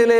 മുഖ്യമന്ത്രിയിലെ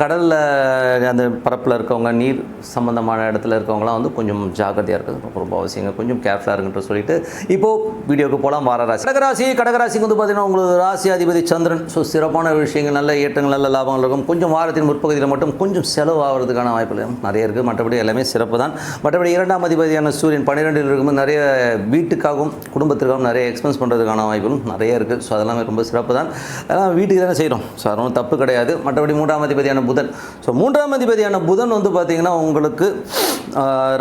கடலில் அந்த பரப்பில் இருக்கவங்க நீர் சம்மந்தமான இடத்துல இருக்கவங்களாம் வந்து கொஞ்சம் ஜாக்கிரதையாக இருக்கிறது ரொம்ப ரொம்ப அவசியங்க கொஞ்சம் கேர்ஃபுல்லாக இருக்குன்ற சொல்லிட்டு இப்போது வீடியோக்கு போகலாம் வார ராசி. கடகராசி கடகராசிக்கு வந்து பார்த்திங்கன்னா உங்களுக்கு ராசி அதிபதி சந்திரன். ஸோ சிறப்பான விஷயங்கள் நல்ல ஏற்றங்கள் நல்ல லாபங்கள் இருக்கும். கொஞ்சம் வாரத்தின் முற்பகுதியில் மட்டும் கொஞ்சம் செலவு ஆகிறதுக்கான வாய்ப்புகள் நிறைய இருக்குது மற்றபடி எல்லாமே சிறப்பு தான். மற்றபடி இரண்டாம் அதிபதியான சூரியன் பன்னிரெண்டில் இருக்கும்போது நிறைய வீட்டுக்காகவும் குடும்பத்திற்காகவும் நிறைய எக்ஸ்பென்ஸ் பண்ணுறதுக்கான வாய்ப்புகளும் நிறைய இருக்குது ஸோ அதெல்லாமே ரொம்ப சிறப்பு தான். அதெல்லாம் வீட்டுக்கு தானே செய்கிறோம் ஸோ அதெல்லாம் ஒன்றும் தப்பு கிடையாது. மற்றபடி மூன்றாம் அதிபதியான புதன். ஸோ மூன்றாம் அதிபதியான புதன் வந்து பார்த்திங்கன்னா உங்களுக்கு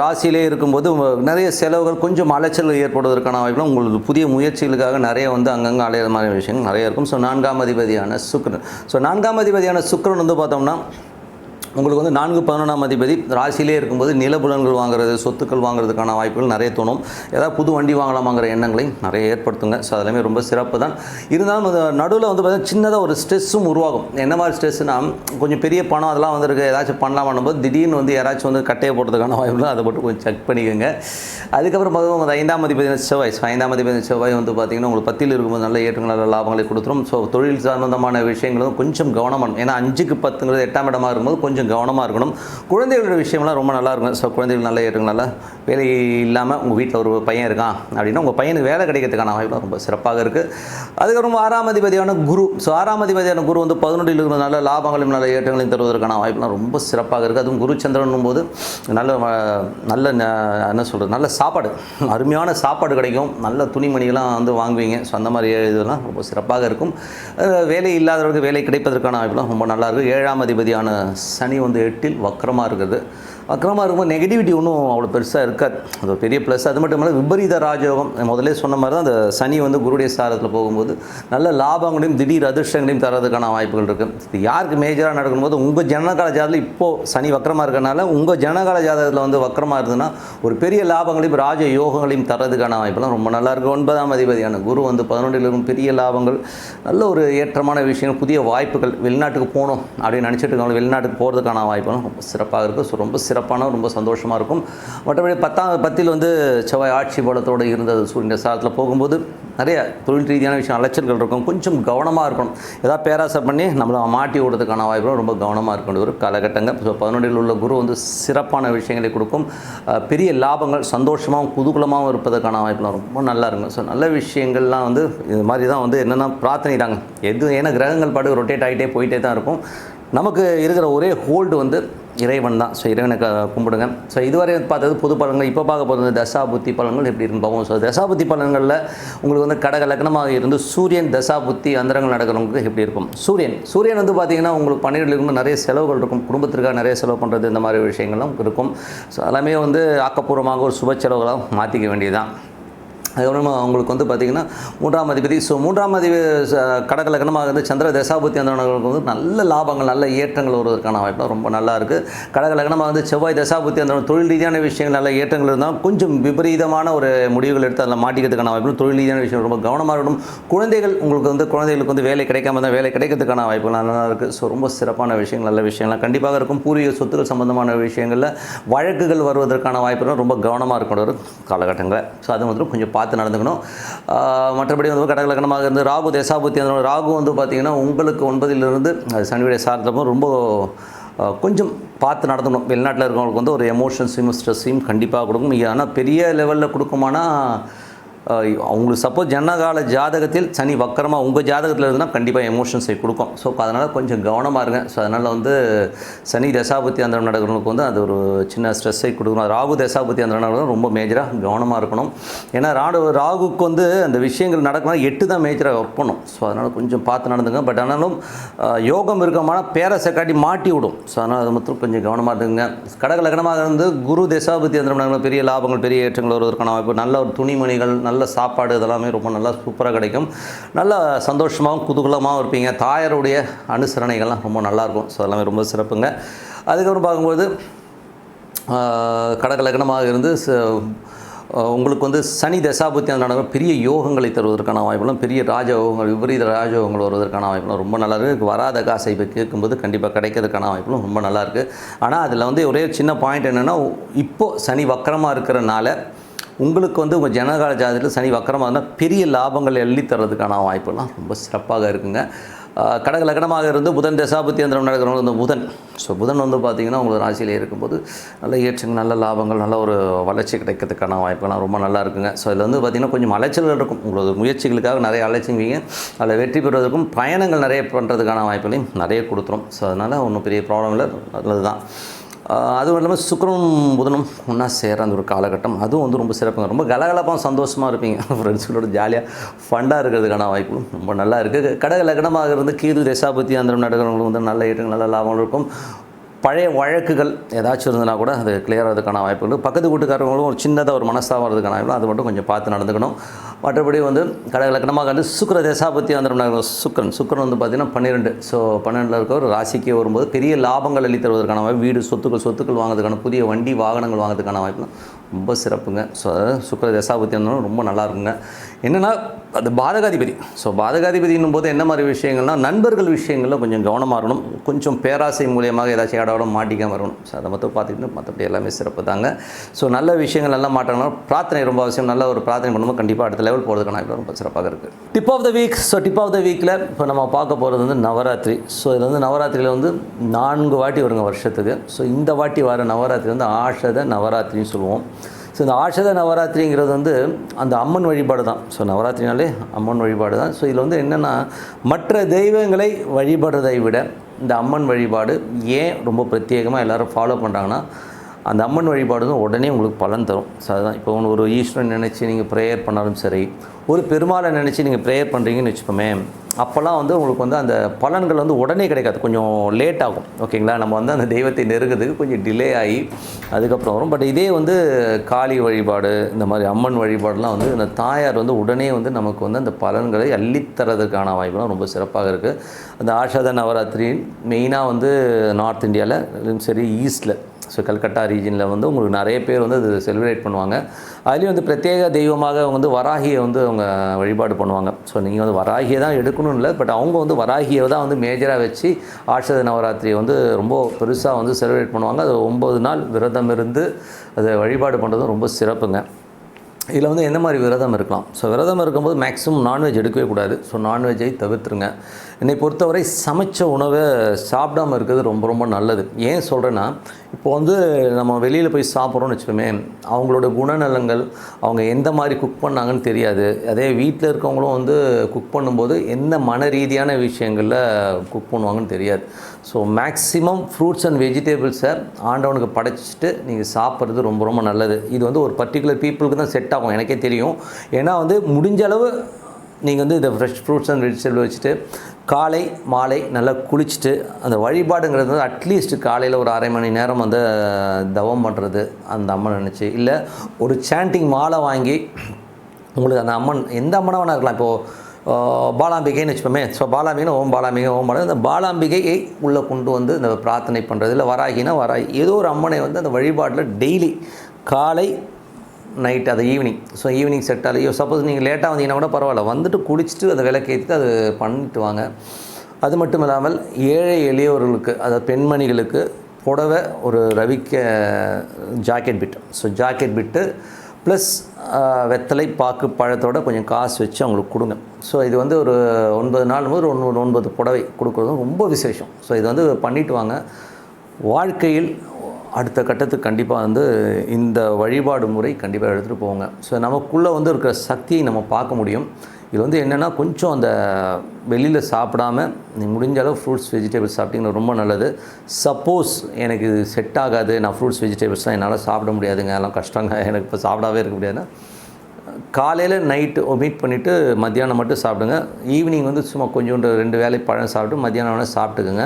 ராசியிலே இருக்கும்போது நிறைய செலவுகள் கொஞ்சம் அலைச்சல் ஏற்படுவதற்கான வாய்ப்புகள் உங்களுக்கு புதிய முயற்சிகளுக்காக நிறைய வந்து அங்கங்கே அலையிற மாதிரி விஷயங்கள் நிறைய இருக்கும். ஸோ நான்காம் அதிபதியான சுக்ரன் ஸோ நான்காம் அதிபதியான சுக்ரன் வந்து பார்த்தோம்னா உங்களுக்கு வந்து நான்கு பதினொன்றாம் அதிபதி ராசியிலே இருக்கும்போது நிலபுலன்கள் வாங்குறது சொத்துக்கள் வாங்குறதுக்கான வாய்ப்புகள் நிறைய தோணும். ஏதாவது புது வண்டி வாங்கலாமாங்கிற எண்ணங்களையும் நிறைய ஏற்படுத்துங்க. ஸோ அதெல்லாமே ரொம்ப சிறப்பு தான் இருந்தாலும் அந்த நடுவில் வந்து பார்த்தீங்கன்னா சின்னதாக ஒரு ஸ்ட்ரெஸ்ஸும் உருவாகும். என்ன மாதிரி ஸ்ட்ரெஸ்னா கொஞ்சம் பெரிய பணம் அதெல்லாம் வந்துருக்கு ஏதாச்சும் பண்ணலாம் பண்ணும்போது திடீர்னு வந்து யாராச்சும் வந்து கட்டையை போடுறதுக்கான வாய்ப்புகள் அதை மட்டும் கொஞ்சம் செக் பண்ணிக்கோங்க. அதுக்கப்புறம் பார்த்தீங்கன்னா உங்க ஐந்தாம் அதிபதி செவ்வாய். ஐந்தாம் அதிபதி செவ்வாய் வந்து பார்த்தீங்கன்னா உங்களுக்கு பத்தியில் இருக்கும்போது நல்ல ஏற்றங்கள் நல்ல லாபங்களை கொடுத்துரும். ஸோ தொழில் சம்பந்தமான விஷயங்களும் கொஞ்சம் கவனமாக ஏன்னா அஞ்சுக்கு பத்துங்கிறது எட்டாம் இடமா இருக்கும்போது கொஞ்சம் கவனமாக இருக்கணும். குழந்தைகளோட விஷயம்லாம் ரொம்ப நல்லா இருக்கும். ஸோ குழந்தைகள் நல்ல இருக்கனால வேலை இல்லாமல் உங்கள் வீட்டில் ஒரு பையன் இருக்கான் அப்படின்னா உங்கள் பையனுக்கு வேலை கிடைக்கிறதுக்கான வாய்ப்புலாம் ரொம்ப சிறப்பாக இருக்குது அதுக்கப்புறம் ஆறாம் அதிபதியான குரு. ஸோ ஆறாம் அதிபதியான குரு வந்து பதினொன்றில் இருக்கிற நல்ல லாபங்களையும் நல்ல ஏற்றங்களையும் தருவதற்கான வாய்ப்புலாம் ரொம்ப சிறப்பாக இருக்குது அதுவும் குரு போது நல்ல நல்ல என்ன சொல்கிறது நல்ல சாப்பாடு. அருமையான சாப்பாடு கிடைக்கும். நல்ல துணிமணிகள்லாம் வந்து வாங்குவீங்க. ஸோ அந்த மாதிரி இதெல்லாம் ரொம்ப சிறப்பாக இருக்கும். வேலை இல்லாதவர்களுக்கு வேலை கிடைப்பதற்கான வாய்ப்புலாம் ரொம்ப நல்லா ஏழாம் அதிபதியான சன் சனி வந்து எட்டில் வக்கரமாக இருக்குது. வக்கரமாக இருக்கும்போது நெகட்டிவிட்டி ஒன்றும் அவ்வளோ பெருசாக இருக்காது. அது ஒரு பெரிய ப்ளஸ் அது மட்டும் இல்லாமல் விபரீத ராஜயோகம் முதலே முதல்ல சொன்ன மாதிரி தான் அந்த சனி வந்து குருடைய சாரத்தில் போகும்போது நல்ல லாபங்களையும் திடீர் அதிர்ஷ்டங்களையும் தரதுக்கான வாய்ப்புகள் இருக்குது இது யாருக்கு மேஜராக நடக்கும்போது உங்கள் ஜனகால ஜாதகத்தில் இப்போது சனி வக்கரமாக இருக்கிறனால உங்கள் ஜனகால ஜாதகத்தில் வந்து வக்கரமாக இருந்ததுன்னா ஒரு பெரிய லாபங்களையும் ராஜ யோகங்களையும் தரதுக்கான வாய்ப்பெல்லாம் ரொம்ப நல்லாயிருக்கும் ஒன்பதாம் அதிபதியான குரு வந்து பதினொன்றில் இருக்கும். பெரிய லாபங்கள் நல்ல ஒரு ஏற்றமான விஷயங்கள் புதிய வாய்ப்புகள் வெளிநாட்டுக்கு போகணும் அப்படின்னு நினச்சிட்டு இருக்கவங்க வெளிநாட்டுக்கு போகிறது போகிறதுக்கான வாய்ப்புகளும் ரொம்ப சிறப்பாக இருக்கும் ஸோ ரொம்ப சிறப்பான ரொம்ப சந்தோஷமாக இருக்கும். மற்றபடி பத்தாம் பத்தில் வந்து செவ்வாய் ஆட்சி பலத்தோடு இருந்தது. சூரியன் சாரத்தில் போகும்போது நிறைய தொழில் ரீதியான விஷயம் அலைச்சல்கள் இருக்கும். கொஞ்சம் கவனமாக இருக்கணும். ஏதாவது பேராசை பண்ணி நம்மளை மாட்டி விடுறதுக்கான வாய்ப்பு ரொம்ப கவனமாக இருக்கணும். ஒரு காலகட்டங்கள் ஸோ பதினொன்றில் உள்ள குரு வந்து சிறப்பான விஷயங்களை கொடுக்கும். பெரிய லாபங்கள் சந்தோஷமாகவும் குதூகலமாகவும் இருப்பதற்கான வாய்ப்புலாம் ரொம்ப நல்லா இருக்கும். ஸோ நல்ல விஷயங்கள்லாம் வந்து இது மாதிரி தான் வந்து என்னென்னா பிரார்த்தனை தாங்க எது ஏன்னா கிரகங்கள் பாடு ரொட்டேட் ஆகிட்டே போயிட்டே தான் இருக்கும். நமக்கு இருக்கிற ஒரே ஹோல்டு வந்து இறைவன் தான். ஸோ இறைவனை கும்பிடுங்க. ஸோ இதுவரை பார்த்தது புது பலன்கள் இப்போ பார்க்க போகிறது தசா புத்தி பலன்கள் எப்படி இருக்குன்னு பார்ப்போம். ஸோ தசா புத்தி பலன்களில் உங்களுக்கு வந்து கடக லக்னமாக இருந்து சூரியன் தசா புத்தி அந்தரங்கள் நடக்கிறவங்களுக்கு எப்படி இருக்கும்? சூரியன். சூரியன் வந்து பார்த்தீங்கன்னா உங்களுக்கு பன்னிரெண்டு நிறைய செலவுகள் இருக்கும். குடும்பத்திற்காக நிறைய செலவு பண்ணுறது இந்த மாதிரி விஷயங்கள்லாம் இருக்கும். ஸோ எல்லாமே வந்து ஆக்கப்பூர்வமாக ஒரு சுப செலவுகளாக மாற்றிக்க வேண்டியதுதான். அதுக்கப்புறமா அவங்களுக்கு வந்து பார்த்திங்கன்னா மூன்றாம் அதிபதி. ஸோ மூன்றாம் அதிபதி கடக லக்னமாக இருந்து சந்திர தசாபுத்தி அந்தவர்களுக்கு வந்து நல்ல லாபங்கள் நல்ல ஏற்றங்கள் வருவதற்கான வாய்ப்பு ரொம்ப நல்லா இருக்குது கடக லக்னமாக வந்து செவ்வாய் தசாபுத்தி அந்த தொழில் ரீதியான விஷயங்கள் நல்ல ஏற்றங்கள் இருந்தால் கொஞ்சம் விபரீதமான ஒரு முடிவுகள் எடுத்து அதில் மாட்டிக்கிறதுக்கான வாய்ப்பு தொழில் ரீதியான விஷயம் ரொம்ப கவனமாக இருக்கணும். குழந்தைகள் உங்களுக்கு வந்து குழந்தைகளுக்கு வந்து வேலை கிடைக்காம தான் வேலை கிடைக்கிறதுக்கான வாய்ப்புகள் நல்லா இருக்குது ஸோ ரொம்ப சிறப்பான விஷயங்கள் நல்ல விஷயங்கள்லாம் கண்டிப்பாக இருக்கும். பூர்வீக சொத்துக்கள் சம்பந்தமான விஷயங்களில் வழக்குகள் வருவதற்கான வாய்ப்புகள் ரொம்ப கவனமாக இருக்கணும் ஒரு காலகட்டங்களில். ஸோ அது வந்து கொஞ்சம் பார்த்து நடந்துக்கணும். மற்றபடி வந்து கடகலக்கணமாக இருந்து ராகு தேசாபுத்தி அந்த ராகு வந்து பார்த்திங்கன்னா உங்களுக்கு ஒன்பதிலிருந்து அது சனியுடைய சார்ந்தப்போ ரொம்ப கொஞ்சம் பார்த்து நடத்தணும் வெளிநாட்டில் இருக்கிறவங்களுக்கு வந்து ஒரு எமோஷன்ஸையும் ஸ்ட்ரெஸ்ஸையும் கண்டிப்பாக கொடுக்கும். ஆனால் பெரிய லெவலில் கொடுக்குமானா அவங்களுக்கு சப்போஸ் ஜனகால ஜாதகத்தில் சனி வக்கரமாக உங்கள் ஜாதகத்தில் இருந்ததுன்னா கண்டிப்பாக எமோஷன்ஸை கொடுக்கும். ஸோ அதனால் கொஞ்சம் கவனமாக இருங்க. ஸோ அதனால் வந்து சனி தசாபுத்தி அந்தரம் நடக்கிறவங்களுக்கு வந்து அது ஒரு சின்ன ஸ்ட்ரெஸ்ஸை கொடுக்கணும் ராகு தசாபுத்தி அந்த நடக்கிறது ரொம்ப மேஜராக கவனமாக இருக்கணும். ஏன்னா ராடு ராகுக்கு வந்து அந்த விஷயங்கள் நடக்கணும் எட்டு தான் மேஜராக ஒர்க் பண்ணும். ஸோ அதனால் கொஞ்சம் பார்த்து நடந்துங்க பட் ஆனாலும் யோகம் இருக்கமான பேரஸை காட்டி மாட்டி விடும். ஸோ அதனால் அது மட்டும் கொஞ்சம் கவனமாக இருந்துங்க கடக லக்னமாக இருந்து குரு தசாபுத்தி அந்தரம் நடக்கிற பெரிய லாபங்கள் பெரிய ஏற்றங்கள் வருவதற்கான வாய்ப்பு நல்ல ஒரு துணிமணிகள் நல்ல சாப்பாடு இதெல்லாமே ரொம்ப நல்லா சூப்பராக கிடைக்கும். நல்ல சந்தோஷமாகவும் குதூகலமாகவும் இருப்பீங்க. தாயாருடைய அனுசரணைகள்லாம் ரொம்ப நல்லாயிருக்கும். ஸோ எல்லாமே ரொம்ப சிறப்புங்க. அதுக்கப்புறம் பார்க்கும்போது ஆஹ், கடக லக்னமாக இருந்து ச- உங்களுக்கு வந்து சனி தசாபுத்தி அந்த பெரிய யோகங்களை தருவதற்கான வாய்ப்புகளும் பெரிய ராஜயோகங்கள் விபரீத ராஜயோகங்கள் வருவதற்கான வாய்ப்புகளும் ரொம்ப நல்லா இருக்குது வராத காசை இப்போ கேட்கும்போது கண்டிப்பாக கிடைக்கிறதுக்கான வாய்ப்புகளும் ரொம்ப நல்லாயிருக்கு ஆனால் அதில் வந்து ஒரே சின்ன பாயிண்ட் என்னென்னா இப்போது சனி வக்கரமாக இருக்கிறனால உங்களுக்கு வந்து உங்கள் ஜனகால ஜாதகத்தில் சனி வக்கரமாக இருந்தால் பெரிய லாபங்கள் எள்ளி தர்றதுக்கான வாய்ப்பெல்லாம் ரொம்ப சிறப்பாக இருக்குங்க. கடக லக்னமாக இருந்து புதன் தசாபுத்தியந்திரம் நடக்கிறவங்க வந்து புதன். ஸோ புதன் வந்து பார்த்திங்கன்னா உங்களுக்கு ராசியில் இருக்கும்போது நல்ல ஏற்றங்கள் நல்ல லாபங்கள் நல்ல ஒரு வளர்ச்சி கிடைக்கிறதுக்கான வாய்ப்பெல்லாம் ரொம்ப நல்லா இருக்குங்க. ஸோ இதில் வந்து பார்த்திங்கன்னா கொஞ்சம் அலைச்சல்கள் இருக்கும். உங்களோட முயற்சிகளுக்காக நிறைய அலைச்சிங்க அதில் வெற்றி பெறுவதற்கும் பயணங்கள் நிறைய பண்ணுறதுக்கான வாய்ப்புகளையும் நிறைய கொடுத்துரும். ஸோ அதனால் ஒன்றும் பெரிய ப்ராப்ளம் இல்லை. நல்லது தான் அதுவும் இல்லாமல் சுக்கிரனும் புதனும் ஒன்றா சேர அந்த ஒரு காலகட்டம். அதுவும் வந்து ரொம்ப சிறப்புங்க. ரொம்ப கலகலப்பாக சந்தோஷமாக இருப்பீங்க. ஃப்ரெண்ட்ஸுகளோட ஜாலியாக ஃபண்டாக இருக்கிறதுக்கான வாய்ப்புகளும் ரொம்ப நல்லா இருக்குது கடக லக்னமாக இருந்து கீது தசாபத்தி அந்த நடக்கிறவங்களுக்கு வந்து நல்ல ஏற்றங்கள் நல்ல லாபம் இருக்கும். பழைய வழக்குகள் ஏதாச்சும் இருந்ததுனா கூட அது கிளியர் ஆகிறதுக்கான வாய்ப்புகள் பக்கத்து வீட்டுக்காரங்களும் ஒரு சின்னதாக ஒரு மனஸ்தாபம் வரதுக்கான வாய்ப்பு அது மட்டும் கொஞ்சம் பார்த்து நடந்துக்கணும். மற்றபடி வந்து கடக லக்னமாக வந்து சுக்கர தசாபத்தி வந்துடும் சுக்கரன். சுக்கரன் வந்து பார்த்திங்கன்னா பன்னிரெண்டு. ஸோ பன்னெண்டில் இருக்க ஒரு ராசிக்கு வரும்போது பெரிய லாபங்கள் அள்ளி தருவதற்கான வாய்ப்பு வீடு சொத்துக்கள் சொத்துக்கள் வாங்குறதுக்கான புதிய வண்டி வாகனங்கள் வாங்குறதுக்கான வாய்ப்புலாம் ரொம்ப சிறப்புங்க. ஸோ அதாவது சுக்கிர தசாபத்தி இருந்தாலும் ரொம்ப நல்லா இருக்குங்க. என்னென்னா அது பாதகாதிபதி. ஸோ பாதகாதிபதினும் போது என்ன மாதிரி விஷயங்கள்னா நண்பர்கள் விஷயங்களில் கொஞ்சம் கவனமாக இருக்கணும். கொஞ்சம் பேராசை மூலியமாக ஏதாச்சும் இடோட மாட்டிக்காமல் இருக்கணும். ஸோ அதை மட்டும் பார்த்துக்கிட்டு மற்றபடி எல்லாமே சிறப்பு தாங்க. ஸோ நல்ல விஷயங்கள் நல்லா மாட்டாங்கன்னா பிரார்த்தனை ரொம்ப அவசியம். நல்ல ஒரு பிரார்த்தனை பண்ணும்போது கண்டிப்பாக அடுத்த லெவல் போகிறதுக்கான ரொம்ப சிறப்பாக இருக்குது tip of the week so tip of the வீக்கில் இப்போ நம்ம பார்க்க போகிறது வந்து நவராத்திரி. ஸோ இதில் வந்து நவராத்திரியில் வந்து நான்கு வாட்டி வருங்க வருஷத்துக்கு. ஸோ இந்த வாட்டி வர நவராத்திரி வந்து ஆஷத நவராத்திரின்னு சொல்லுவோம். ஸோ இந்த ஆஷத நவராத்திரிங்கிறது வந்து அந்த அம்மன் வழிபாடு தான். ஸோ நவராத்திரினாலே அம்மன் வழிபாடு தான். ஸோ இதில் வந்து என்னென்னா மற்ற தெய்வங்களை வழிபடுறதை விட இந்த அம்மன் வழிபாடு ஏன் ரொம்ப பிரத்யேகமாக எல்லோரும் ஃபாலோ பண்ணுறாங்கன்னா அந்த அம்மன் வழிபாடு தான் உடனே உங்களுக்கு பலன் தரும். ஸோ அதுதான். இப்போ ஒன்று ஒரு ஈஸ்வரன் நினச்சி நீங்கள் ப்ரேயர் பண்ணாலும் சரி ஒரு பெருமாளை நினச்சி நீங்கள் ப்ரேயர் பண்ணுறீங்கன்னு வச்சுக்கோமே அப்போல்லாம் வந்து உங்களுக்கு வந்து அந்த பலன்கள் வந்து உடனே கிடைக்காது. கொஞ்சம் லேட் ஆகும். ஓகேங்களா? நம்ம வந்து அந்த தெய்வத்தை நெருங்கிறதுக்கு கொஞ்சம் டிலே ஆகி அதுக்கப்புறம் வரும். பட் இதே வந்து காளி வழிபாடு இந்த மாதிரி அம்மன் வழிபாடுலாம் வந்து இந்த தாயார் வந்து உடனே வந்து நமக்கு வந்து அந்த பலன்களை அள்ளித்தரதுக்கான வாய்ப்புலாம் ரொம்ப சிறப்பாக இருக்குது அந்த ஆஷாத நவராத்திரி மெயினாக வந்து நார்த் இந்தியாவில் சரி ஈஸ்டில் ஸோ கல்கட்டா ரீஜனில் வந்து உங்களுக்கு நிறைய பேர் வந்து அது செலிப்ரேட் பண்ணுவாங்க. அதுலேயும் வந்து பிரத்யேக தெய்வமாக அவங்க வந்து வராகியை வந்து அவங்க வழிபாடு பண்ணுவாங்க. ஸோ நீங்கள் வந்து வராகியை தான் எடுக்கணும் இல்லை பட் அவங்க வந்து வராகியை தான் வந்து மேஜராக வச்சு ஆட்சத நவராத்திரியை வந்து ரொம்ப பெருசாக வந்து செலிப்ரேட் பண்ணுவாங்க. அது ஒம்பது நாள் விரதம் இருந்து அதை வழிபாடு பண்ணுறதும் ரொம்ப சிறப்புங்க. இதில் வந்து என்ன மாதிரி விரதம் இருக்கலாம்? ஸோ விரதம் இருக்கும்போது மேக்ஸிமம் நான்வெஜ் எடுக்கவே கூடாது. ஸோ நான்வெஜ்ஜை தவிர்த்துருங்க. என்னை பொறுத்தவரை சமைச்ச உணவை சாப்பிடாம இருக்கிறது ரொம்ப ரொம்ப நல்லது. ஏன் சொல்கிறேன்னா இப்போ வந்து நம்ம வெளியில் போய் சாப்பிட்றோன்னு வச்சுக்கோமே அவங்களோட குணநலங்கள் அவங்க எந்த மாதிரி குக் பண்ணாங்கன்னு தெரியாது. அதே வீட்டில் இருக்கவங்களும் வந்து குக் பண்ணும்போது எந்த மன ரீதியான விஷயங்களில் குக் பண்ணுவாங்கன்னு தெரியாது. ஸோ மேக்ஸிமம் ஃப்ரூட்ஸ் அண்ட் வெஜிடபிள்ஸை ஆண்டவனுக்கு படைச்சிட்டு நீங்கள் சாப்பிட்றது ரொம்ப ரொம்ப நல்லது. இது வந்து ஒரு பர்டிகுலர் பீப்புளுக்கு தான் செட் ஆகும் எனக்கே தெரியும். ஏன்னா வந்து முடிஞ்ச அளவு நீங்கள் வந்து இந்த ஃப்ரெஷ் ஃப்ரூட்ஸ் அண்ட் வெஜிடபிள் வச்சுட்டு காலை மாலை நல்லா குளிச்சுட்டு அந்த வழிபாடுங்கிறது வந்து அட்லீஸ்ட் காலையில் ஒரு அரை மணி நேரம் வந்து தவம் பண்ணுறது அந்த அம்மன் நினச்சி. இல்லை ஒரு சாண்டிங் மாலை வாங்கி உங்களுக்கு அந்த அம்மன் எந்த அம்மனாக வேணா இருக்கலாம். இப்போது பாலாம்பிகைன்னு வச்சுப்போமே ஸோ பாலாம்பிகைன்னு ஓம் பாலாம்பிகை ஓம் பாலாம்பிகை. அந்த பாலாம்பிகையை உள்ளே கொண்டு வந்து இந்த பிரார்த்தனை பண்ணுறது இல்லை வராகினா வராகி ஏதோ ஒரு அம்மனை வந்து அந்த வழிபாட்டில் டெய்லி காலை நைட் அது ஈவினிங் ஸோ ஈவினிங் செட் ஆலையோ சப்போஸ் நீங்கள் லேட்டாக வந்தீங்கன்னா கூட பரவாயில்ல. வந்துட்டு குளிச்சுட்டு அந்த விளக்கேற்றிட்டு அது பண்ணிட்டு வாங்க. அது மட்டும் இல்லாமல் ஏழை எளியவர்களுக்கு அதாவது பெண்மணிகளுக்கு புடவை ஒரு ரவிக்க jacket bit. So jacket bit plus வெத்தலை பாக்கு பழத்தோட கொஞ்சம் காசு வச்சு அவங்களுக்கு கொடுங்க. ஸோ இது வந்து ஒரு ஒன்பது நாள் போது ஒன்று ஒன்பது புடவை கொடுக்குறதும் ரொம்ப விசேஷம். ஸோ இது வந்து பண்ணிட்டு வாங்க. வாழ்க்கையில் அடுத்த கட்டத்துக்கு கண்டிப்பாக வந்து இந்த வழிபாடு முறை கண்டிப்பாக எடுத்துகிட்டு போவாங்க ஸோ நமக்குள்ளே வந்து இருக்கிற சக்தியை நம்ம பார்க்க முடியும். இது வந்து என்னென்னா கொஞ்சம் அந்த வெளியில் சாப்பிடாம நீ முடிஞ்ச அளவு ஃப்ரூட்ஸ் வெஜிடபிள்ஸ் சாப்பிட்டீங்கன்னா ரொம்ப நல்லது. சப்போஸ் எனக்கு இது செட் ஆகாது நான் ஃப்ரூட்ஸ் வெஜிடபிள்ஸ்லாம் என்னால் சாப்பிட முடியாதுங்க. எல்லாம் கஷ்டங்க. எனக்கு இப்போ சாப்பிடாவே இருக்க முடியாதுன்னா காலையில் நைட்டு மீட் பண்ணிவிட்டு மத்தியானம் மட்டும் சாப்பிடுங்க. ஈவினிங் வந்து சும்மா கொஞ்சோண்டு ரெண்டு வேலை பழம் சாப்பிட்டு மத்தியானம் வேணால் சாப்பிட்டுக்குங்க.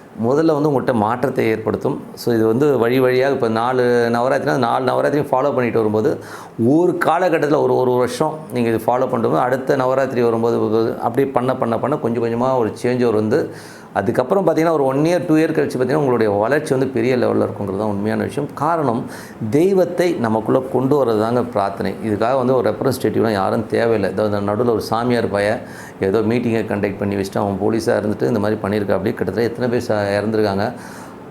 முதல்ல வந்து உங்கள்கிட்ட மாற்றத்தை ஏற்படுத்தும். ஸோ இது வந்து வழி வழியாக இப்போ நாலு நவராத்திரினா நாலு நவராத்திரியும் ஃபாலோ பண்ணிட்டு வரும்போது ஒரு காலகட்டத்தில் ஒரு ஒரு வருஷம் நீங்கள் இது ஃபாலோ பண்ணுறது அடுத்த நவராத்திரி வரும்போது அப்படி பண்ண பண்ண பண்ண கொஞ்சம் கொஞ்சமாக ஒரு சேஞ்ச் ஓவர் வந்து அதுக்கப்புறம் பார்த்திங்கன்னா ஒரு ஒன் இயர் டூ இயர் கழிச்சு பார்த்தீங்கன்னா உங்களுடைய வளர்ச்சி வந்து பெரிய லெவலில் இருக்குங்கிறது தான் உண்மையான விஷயம். காரணம் தெய்வத்தை நமக்குள்ளே கொண்டு வர்றது தாங்க பிரார்த்தனை. இதுக்காக வந்து ஒரு ரெப்ரஸன்டேட்டிவ்லாம் யாரும் தேவையில்லை. இந்த நடுவில் ஒரு சாமியார் பைய ஏதோ மீட்டிங்கை கண்டக்ட் பண்ணி வச்சுட்டு அவன் போலீஸாக இருந்துட்டு இந்த மாதிரி பண்ணியிருக்கா அப்படி கிட்டத்தட்ட எத்தனை பேர் இறந்துருக்காங்க.